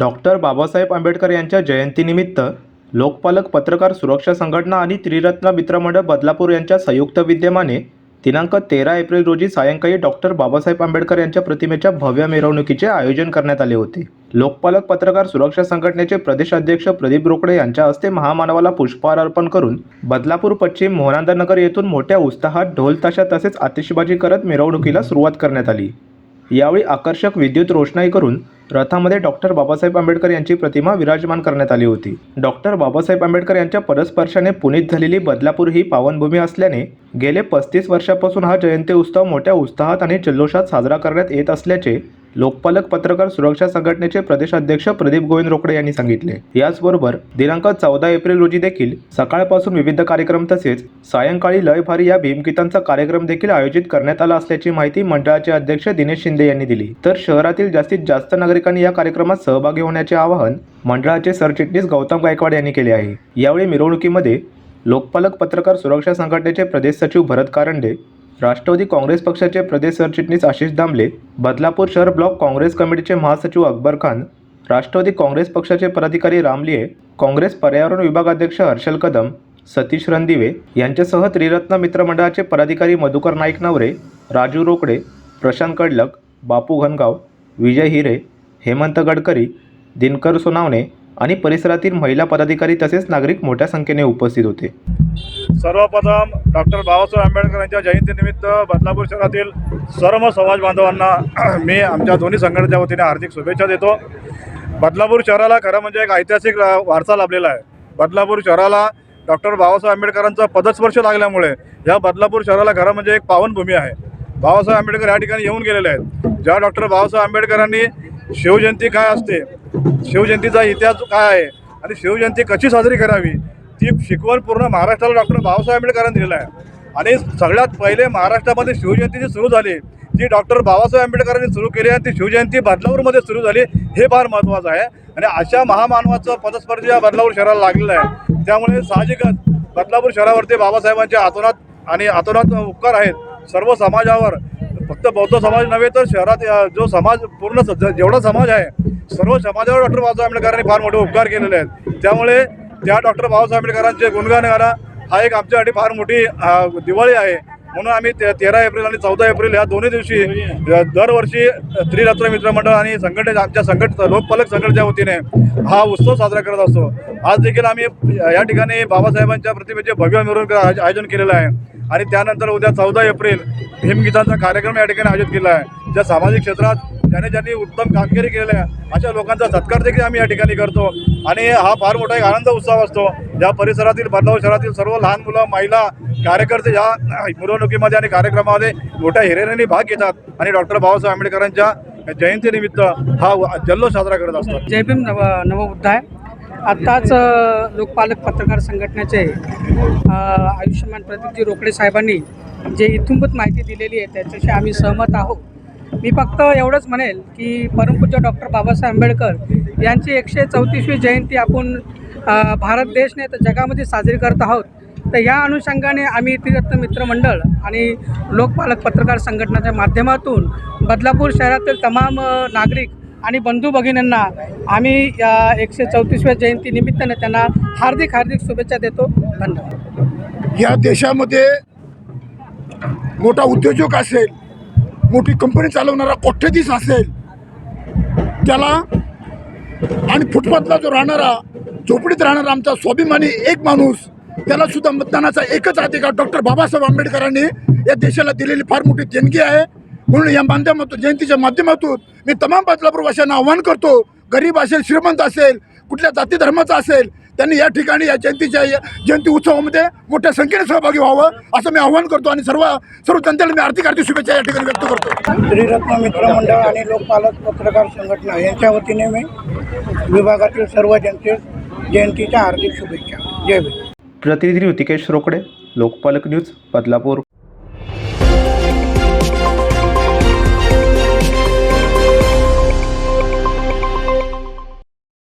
Doctor Babasaheb Ambedkar यांच्या जयंतीनिमित्त लोकपालक पत्रकार सुरक्षा संघटना आणि त्रिरत्न मित्रमंडळ बदलापूर यांच्या संयुक्त विद्यमाने दिनांक तेरा एप्रिल रोजी सायंकाळी डॉक्टर बाबासाहेब आंबेडकर यांच्या प्रतिमेच्या भव्य मिरवणुकीचे आयोजन करण्यात आले होते. लोकपालक पत्रकार सुरक्षा संघटनेचे प्रदेश अध्यक्ष प्रदीप रोकडे यांच्या हस्ते महामानवाला पुष्पहार अर्पण करून बदलापूर पश्चिम मोहनांदनगर येथून मोठ्या उत्साहात ढोलताशा तसेच आतिषबाजी करत मिरवणुकीला सुरुवात करण्यात आली. यावेळी आकर्षक विद्युत रोषणाई करून रथामध्ये डॉक्टर बाबासाहेब आंबेडकर यांची प्रतिमा विराजमान करण्यात आली होती. डॉक्टर बाबासाहेब आंबेडकर यांच्या परस्पर्शाने पुनीत झालेली बदलापूर ही पावनभूमी असल्याने गेले पस्तीस वर्षापासून हा जयंती उत्सव मोठ्या उत्साहात आणि जल्लोषात साजरा करण्यात येत असल्याचे लोकपालक पत्रकार सुरक्षा संघटनेचे प्रदेश अध्यक्ष प्रदीप गोविंद रोकडे यांनी सांगितले. याचबरोबर दिनांक चौदा एप्रिल रोजी देखील सकाळपासून विविध कार्यक्रम तसेच सायंकाळी लयभारी या भीमगीतांचा कार्यक्रम देखील आयोजित करण्यात आला असल्याची माहिती मंडळाचे अध्यक्ष दिनेश शिंदे यांनी दिली. तर शहरातील जास्तीत जास्त नागरिकांनी या कार्यक्रमात सहभागी होण्याचे आवाहन मंडळाचे सरचिटणीस गौतम गायकवाड यांनी केले आहे. यावेळी मिरवणुकीमध्ये लोकपालक पत्रकार सुरक्षा संघटनेचे प्रदेश सचिव भरत कारंडे राष्ट्रवादी काँग्रेस पक्षाचे प्रदेश सरचिटणीस आशिष दामले बदलापूर शहर ब्लॉक काँग्रेस कमिटीचे महासचिव अकबर खान राष्ट्रवादी काँग्रेस पक्षाचे पदाधिकारी रामलिये काँग्रेस पर्यावरण विभागाध्यक्ष हर्षल कदम सतीश रणदिवे यांच्यासह त्रिरत्न मित्रमंडळाचे पदाधिकारी मधुकर नाईक नवरे राजू रोकडे प्रशांत कडलक बापू घनगाव विजय हिरे हेमंत गडकरी दिनकर सोनावणे आणि परिसरातील महिला पदाधिकारी तसेच नागरिक मोठ्या संख्येने उपस्थित होते. सर्वप्रथम डॉक्टर बाबासाहेब आंबेडकर यांच्या जयंतीनिमित्त बदलापूर शहरातील सर्व समाज बांधवांना मी आमच्या दोन्ही संघटनेच्या वतीने हार्दिक शुभेच्छा देतो. बदलापूर शहराला खरं म्हणजे एक ऐतिहासिक वारसा लाभलेला आहे. बदलापूर शहराला डॉक्टर बाबासाहेब आंबेडकरांचा पदस्पर्श लागल्यामुळे या बदलापूर शहराला खरं म्हणजे एक पावनभूमी आहे. बाबासाहेब आंबेडकर या ठिकाणी येऊन गेलेले आहेत. ज्या डॉक्टर बाबासाहेब आंबेडकरांनी शिवजयंती काय असते शिवजयंतीचा इतिहास काय आहे आणि शिवजयंती कशी साजरी करावी ती शिकवण पूर्ण महाराष्ट्राला डॉक्टर बाबासाहेब आंबेडकरांनी दिलं आहे. आणि सगळ्यात पहिले महाराष्ट्रामध्ये शिवजयंती जी सुरू झाली. ती डॉक्टर बाबासाहेब आंबेडकरांनी सुरू केली आणि ती शिवजयंती बदलापूरमध्ये सुरू झाली हे फार महत्त्वाचं आहे. आणि अशा महामानवाचं पदस्पर्धी या बदलापूर शहराला लागलेलं आहे. त्यामुळे साहजिकच बदलापूर शहरावरती बाबासाहेबांच्या आतोनात आणि आतोनात उपकार आहेत. सर्व समाजावर फक्त बौद्ध समाज नव्हे तर शहरात जो समाज पूर्ण स- ज- जेवढा समाज आहे सर्व समाजावर डॉक्टर बाबासाहेब आंबेडकरांनी फार मोठे उपकार केलेले आहेत. त्यामुळे त्या डॉक्टर बाबासाहेब आंबेडकरांचे गुणगान गाणं हा एक आमच्यासाठी फार मोठी दिवाळी आहे. म्हणून आम्ही ते तेरा एप्रिल आणि चौदा एप्रिल या दोन्ही दिवशी दरवर्षी त्रिरत्न मित्र मंडळ आणि संघटने आमच्या संघट लोकपालक संघटनेच्या वतीने हा उत्सव साजरा करत असतो. आज देखील आम्ही या ठिकाणी बाबासाहेबांच्या प्रतिमेचे भव्य मिरवणूक आय- आयोजन केलेलं आहे. आणि त्यानंतर उद्या चौदा एप्रिल भीमगीतांचा कार्यक्रम या ठिकाणी आयोजित केला आहे. ज्या सामाजिक क्षेत्रात ज्याने ज्यांनी उत्तम कामगिरी केलेली आहे अशा लोकांचा सत्कार देखील आम्ही या ठिकाणी करतो. आणि हा फार मोठा एक आनंद उत्सव असतो. या परिसरातील बदलाव शहरातील सर्व लहान मुलं महिला कार्यकर्ते या मिरवणुकीमध्ये आणि कार्यक्रमामध्ये मोठ्या हिरेने भाग घेतात. आणि डॉक्टर बाबासाहेब आंबेडकरांच्या जयंतीनिमित्त हा जल्लोष साजरा करत असतात जय भीम नव नवबुद्ध आहे आत्ताच लोकपालक पत्रकार संघटनेचे आयुष्यमान प्रदीपजी रोकडे साहेबांनी जे इथूनभूत माहिती दिलेली आहे त्याच्याशी आम्ही सहमत आहोत. मी फक्त एवढंच म्हणेल की परमपूज्य डॉक्टर बाबासाहेब आंबेडकर यांची एकशे चौतीसवी जयंती आपण भारत देश नाही तर जगामध्ये साजरी करत आहोत. तर या अनुषंगाने आम्ही त्रिरत्न मित्रमंडळ आणि लोकपालक पत्रकार संघटनाच्या माध्यमातून बदलापूर शहरातील तमाम नागरिक आणि बंधू भगिनींना आम्ही या एकशे चौतीसव्या जयंती निमित्ताने त्यांना हार्दिक हार्दिक शुभेच्छा देतो. धन्यवाद. या देशामध्ये मोठा उद्योजक असेल मोठी कंपनी चालवणारा कोट्यधीश असेल त्याला आणि फुटपाथला जो राहणारा झोपडीत राहणारा आमचा स्वाभिमानी एक माणूस त्याला सुद्धा मतदानाचा एकच अधिकार डॉक्टर बाबासाहेब आंबेडकरांनी या देशाला दिलेली फार मोठी देणगी आहे. म्हणून या माध्यमातून जयंतीच्या माध्यमातून मी तमाम बदलापूरवाशांना आव्हान करतो गरीब असेल श्रीमंत असेल कुठल्या जाती धर्माचा असेल त्यांनी या ठिकाणी या जयंतीच्या या जयंती उत्सवामध्ये मोठ्या संख्येने सहभागी व्हावं असं मी आव्हान करतो आणि सर्व सर्व जनतेला मी आर्थिक आर्थिक शुभेच्छा या ठिकाणी व्यक्त करतो. त्रिरत्न मित्र मंडळ आणि लोकपालक पत्रकार संघटना यांच्या वतीने मी विभागातील सर्व जनतेस जयंतीच्या हार्दिक शुभेच्छा. जय प्रतिनिधी ऋतिकेश रोकडे लोकपालक न्यूज बदलापूर.